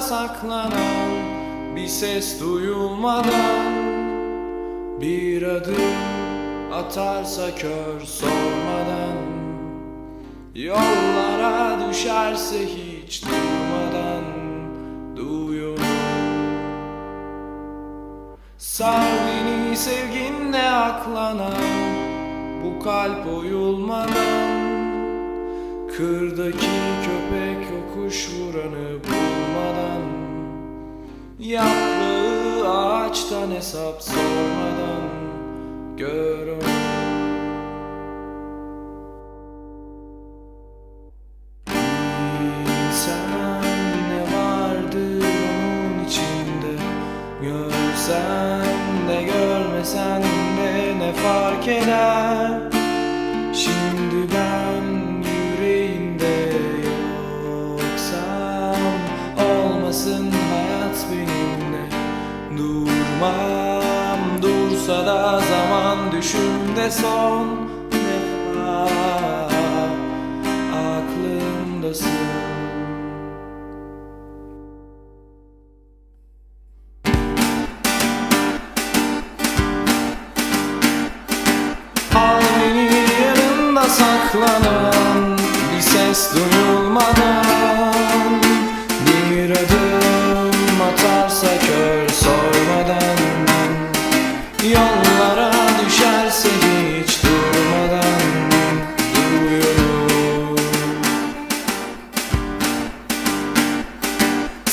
saklanan bir ses duyulmadan Bir adım atarsa kör sormadan Yollara düşerse hiç durmadan Duyuyorum. Sar beni sevginle aklanan Bu kalp oyulmadan Kırdaki köpek o kuş vuranı bulmadan Yaprağı ağaçtan hesap sormadan Gör onu Bilsen ne vardır onun içinde Görsen de görmesen de ne fark eder? Şimdi ben yüreğinde Durmam dursa da zaman düşümde son defa. Aklımdasın. Al beni yanında saklanan Bir ses duyulmadan. Bir adım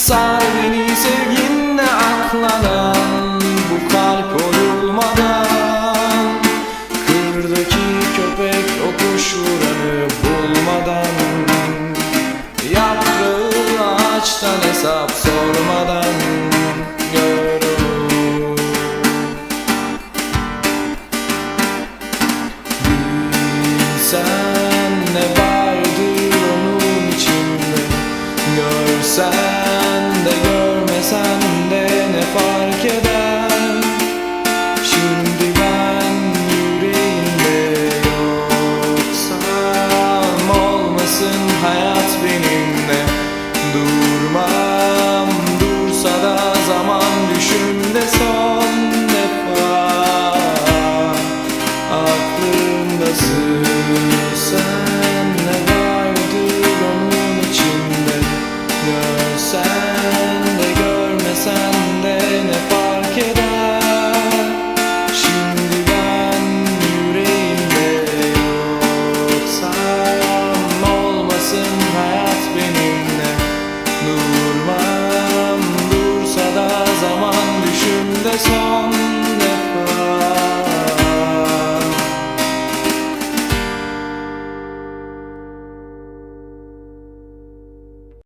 Sar beni sevginle aklanan Bu kalp oyulmadan Kırdaki köpek o kuş vuranı bulmadan Yaprağı ağaçtan hesap sormadan Görür Bilsen ne vardır onun içinde Görsen görmesen de ne fark eder? Şimdi ben yüreğimde yoksam Olmasın hayat benimle. Durmam dursa da zaman düşümde son defa. Aklımdasın